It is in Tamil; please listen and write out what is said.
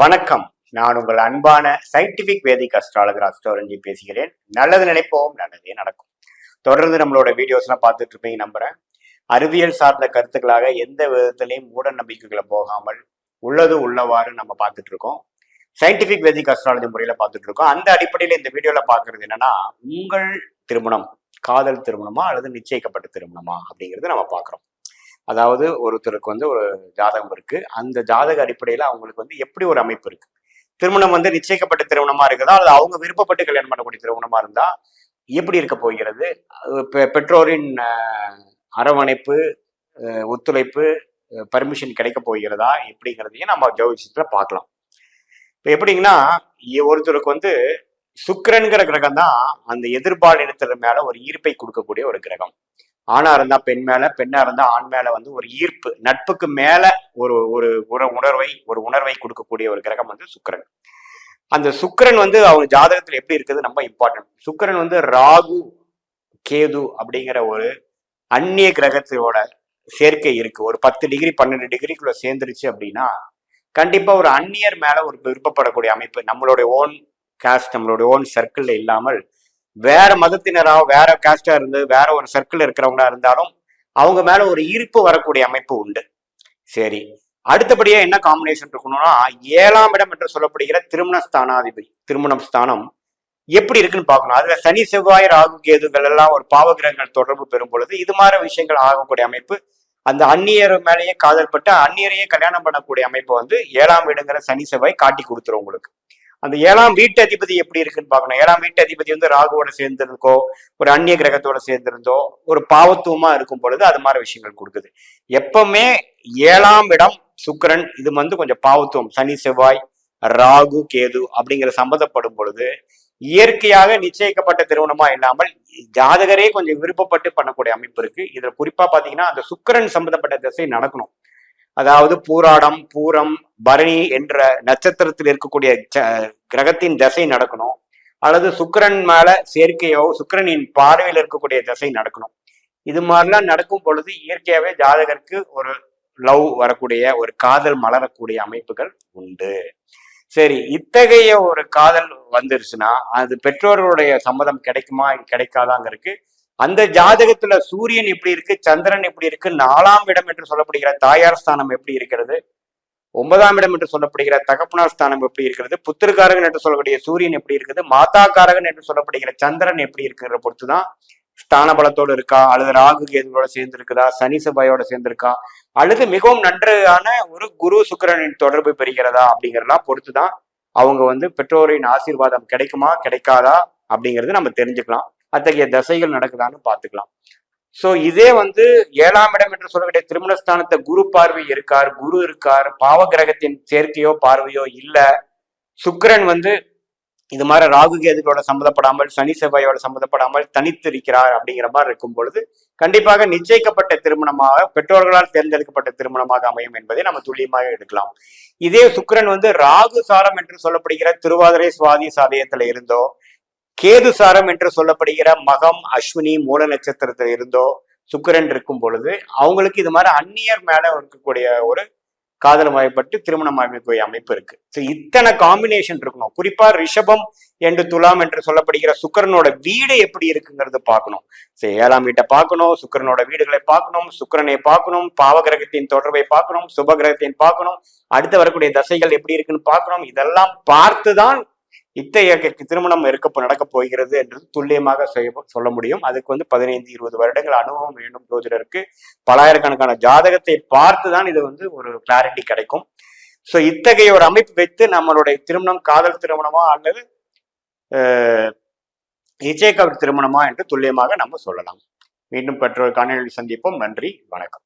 வணக்கம். நான் உங்கள் அன்பான சயின்டிபிக் வேதிக் அஸ்ட்ராலஜர் அஸ்ட்ராலஜி பேசுகிறேன். நல்லது நினைப்போம் நல்லதே நடக்கும். தொடர்ந்து நம்மளோட வீடியோஸ்லாம் பார்த்துட்டு இருப்பீங்க நம்புறேன். அறிவியல் சார்ந்த கருத்துக்களாக எந்த விதத்திலையும் மூட நம்பிக்கைகளை போகாமல் உள்ளது உள்ளவாறு நம்ம பார்த்துட்டு இருக்கோம். சயின்டிபிக் வேதிக் அஸ்ட்ராலஜி முறையில பார்த்துட்டு இருக்கோம். அந்த அடிப்படையில் இந்த வீடியோல பார்க்கறது என்னன்னா உங்கள் திருமணம் காதல் திருமணமா அல்லது நிச்சயிக்கப்பட்ட திருமணமா அப்படிங்கிறது நம்ம பார்க்குறோம். அதாவது ஒருத்தருக்கு வந்து ஒரு ஜாதகம் இருக்கு. அந்த ஜாதக அடிப்படையில் அவங்களுக்கு வந்து எப்படி ஒரு அமைப்பு இருக்கு? திருமணம் வந்து நிச்சயிக்கப்பட்ட திருமணமா இருக்குதா? அல்லது அவங்க விருப்பப்பட்டு கல்யாணம் பண்ணக்கூடிய திருமணமா இருந்தா எப்படி இருக்க போகிறது? பெ- பெற்றோரின் அரவணைப்பு ஒத்துழைப்பு பர்மிஷன் கிடைக்க போகிறதா? எப்படிங்கிறதையும் நம்ம ஜோதிஷத்துல பார்க்கலாம். இப்போ எப்படிங்கன்னா ஒருத்தருக்கு வந்து சுக்கரன்கிற கிரகம் தான் அந்த எதிர்பாலினத்தின் மேல ஒரு ஈர்ப்பை கொடுக்கக்கூடிய ஒரு கிரகம். ஆணா இருந்தா பெண் மேல பெண்ணா இருந்தா ஆண் மேல வந்து ஒரு ஈர்ப்பு நட்புக்கு மேல ஒரு ஒரு உற- உணர்வை ஒரு உணர்வை கொடுக்கக்கூடிய ஒரு கிரகம் வந்து சுக்கரன். அந்த சுக்கரன் வந்து அவங்க ஜாதகத்துல எப்படி இருக்குது ரொம்ப இம்பார்ட்டன்ட் சுக்கிரன் வந்து ராகு கேது அப்படிங்கிற ஒரு அந்நிய கிரகத்தோட சேர்க்கை இருக்கு. ஒரு பத்து டிகிரி பன்னெண்டு டிகிரிக்குள்ள சேர்ந்துருச்சு அப்படின்னா கண்டிப்பா ஒரு அந்நியர் மேல ஒரு விருப்பப்படக்கூடிய அமைப்பு நம்மளுடைய ஓன் காஸ்ட் நம்மளுடைய ஓன் சர்க்கிள்ல இல்லாமல் வேற மதத்தினரா வேற காஸ்டா இருந்து வேற ஒரு சர்க்கிள் இருக்கிறவங்களா இருந்தாலும் அவங்க மேல ஒரு ஈர்ப்பு வரக்கூடிய அமைப்பு உண்டு. சரி. அடுத்தபடியா என்ன காம்பினேஷன் இருக்கணும்னா ஏழாம் இடம் என்று சொல்லப்படுகிற திருமண ஸ்தானாதிபதி திருமணம் ஸ்தானம் எப்படி இருக்குன்னு பார்க்கணும். அதுல சனி செவ்வாய் ராகு கேதுகள் எல்லாம் ஒரு பாவகிரகங்கள் தொடர்பு பெறும் பொழுது இது மாதிரி விஷயங்கள் ஆகக்கூடிய அமைப்பு அந்த அந்நியர் மேலேயே காதல்பட்டு அந்நியரையே கல்யாணம் பண்ணக்கூடிய அமைப்பு வந்து ஏழாம் இடங்கிற சனி செவ்வாய் காட்டி கொடுத்துரும் உங்களுக்கு. அந்த ஏழாம் வீட்டு அதிபதி எப்படி இருக்குன்னு பார்க்கணும். ஏழாம் வீட்டு அதிபதி வந்து ராகுவோட சேர்ந்திருக்கோ ஒரு அந்நிய கிரகத்தோட சேர்ந்திருந்தோ ஒரு பாவத்துவமா இருக்கும் பொழுது அது மாதிரி விஷயங்கள் கொடுக்குது. எப்பவுமே ஏழாம் இடம் சுக்கிரன் இது வந்து கொஞ்சம் பாவத்துவம் சனி செவ்வாய் ராகு கேது அப்படிங்கிற சம்மந்தப்படும் பொழுது இயற்கையாக நிச்சயிக்கப்பட்ட திருமணமா இல்லாமல் ஜாதகரே கொஞ்சம் விருப்பப்பட்டு பண்ணக்கூடிய அமைப்பு இருக்கு. இதுல குறிப்பா பாத்தீங்கன்னா அந்த சுக்கிரன் சம்பந்தப்பட்ட திசை நடக்கணும். அதாவது பூராடம் பூரம் பரணி என்ற நட்சத்திரத்தில் இருக்கக்கூடிய ச- கிரகத்தின் திசை நடக்கணும். அல்லது சுக்கரன் மேல சேர்க்கையோ சுக்கிரனின் பார்வையில் இருக்கக்கூடிய திசை நடக்கணும். இது மாதிரிலாம் நடக்கும் பொழுது இயற்கையாவே ஜாதகருக்கு ஒரு லவ் வரக்கூடிய ஒரு காதல் மலரக்கூடிய அமைப்புகள் உண்டு. சரி இத்தகைய ஒரு காதல் வந்துருச்சுன்னா அது பெற்றோர்களுடைய சம்மதம் கிடைக்குமா கிடைக்காதாங்கிறதுக்கு அந்த ஜாதகத்துல சூரியன் எப்படி இருக்கு சந்திரன் எப்படி இருக்கு நாலாம் இடம் என்று சொல்லப்படுகிற தாயார் ஸ்தானம் எப்படி இருக்கிறது ஒன்பதாம் இடம் என்று சொல்லப்படுகிற தகப்பனார் ஸ்தானம் எப்படி இருக்கிறது புத்திரகாரகன் என்று சொல்லக்கூடிய சூரியன் எப்படி இருக்குது மாதாக்காரகன் என்று சொல்லப்படுகிற சந்திரன் எப்படி இருக்கிற பொறுத்துதான் ஸ்தான பலத்தோடு இருக்கா அல்லது ராகு கேதுவோட சேர்ந்து இருக்குதா சனி செவ்வாயோட சேர்ந்து இருக்கா அல்லது மிகவும் நன்றான ஒரு குரு சுக்கிரனின் தொடர்பு பெறுகிறதா அப்படிங்கிறதெல்லாம் பொறுத்துதான் அவங்க வந்து பெற்றோரின் ஆசீர்வாதம் கிடைக்குமா கிடைக்காதா அப்படிங்கிறது நம்ம தெரிஞ்சுக்கலாம். அத்தகைய தசைகள் நடக்குதான்னு பார்த்துக்கலாம். ஸோ இதே வந்து ஏழாம் இடம் என்று சொல்லக்கூடிய திருமணஸ்தானத்தை குரு பார்வை இருக்கார் குரு இருக்கார் பாவ கிரகத்தின் சேர்க்கையோ பார்வையோ இல்லை. சுக்கிரன் வந்து இது மாதிரி ராகு கேதுகளோட சம்மந்தப்படாமல் சனி செவ்வாயோட சம்மந்தப்படாமல் தனித்து இருக்கிறார் அப்படிங்கிற மாதிரி இருக்கும் பொழுது கண்டிப்பாக நிச்சயிக்கப்பட்ட திருமணமாக பெற்றோர்களால் தேர்ந்தெடுக்கப்பட்ட திருமணமாக அமையும் என்பதை நம்ம துல்லியமாக எடுக்கலாம். இதே சுக்கரன் வந்து ராகு சாரம் என்று சொல்லப்படுகிற திருவாதிரை சுவாதி சாதயத்துல இருந்தோ கேது சாரம் என்று சொல்லப்படுகிற மகம் அஸ்வினி மூல நட்சத்திரத்தில் இருந்தோ சுக்கரன் இருக்கும் பொழுது அவங்களுக்கு இது மாதிரி அந்நியர் மேல இருக்கக்கூடிய ஒரு காதல் வாய்ப்பட்டு திருமணம் அமைக்கக்கூடிய அமைப்பு இருக்கு. ஸோ இத்தனை காம்பினேஷன் இருக்கணும். குறிப்பா ரிஷபம் என்று துலாம் என்று சொல்லப்படுகிற சுக்கரனோட வீடு எப்படி இருக்குங்கிறது பார்க்கணும். ஸோ ஏழாம் வீட்டை பார்க்கணும் சுக்கிரனோட வீடுகளை பார்க்கணும் சுக்கிரனை பார்க்கணும் பாவகிரகத்தின் தொடர்பை பார்க்கணும் சுபகிரகத்தின் பார்க்கணும் அடுத்து வரக்கூடிய தசைகள் எப்படி இருக்குன்னு பார்க்கணும் இதெல்லாம் பார்த்துதான் இத்தகைய திருமணம் இருக்க நடக்கப் போகிறது என்று துல்லியமாக செய்ய- சொல்ல முடியும். அதுக்கு வந்து பதினைந்து இருபது வருடங்கள் அனுபவம் வேண்டும் ஜோதிடருக்கு. பலாயிரக்கணக்கான ஜாதகத்தை பார்த்து தான் இது வந்து ஒரு கிளாரிட்டி கிடைக்கும். ஸோ இத்தகைய ஒரு அமைப்பு வைத்து நம்மளுடைய திருமணம் காதல் திருமணமா அல்லது அஹ், திருமணமா என்று துல்லியமாக நம்ம சொல்லலாம். மீண்டும் பெற்றோர் காணொலி சந்திப்போம். நன்றி வணக்கம்.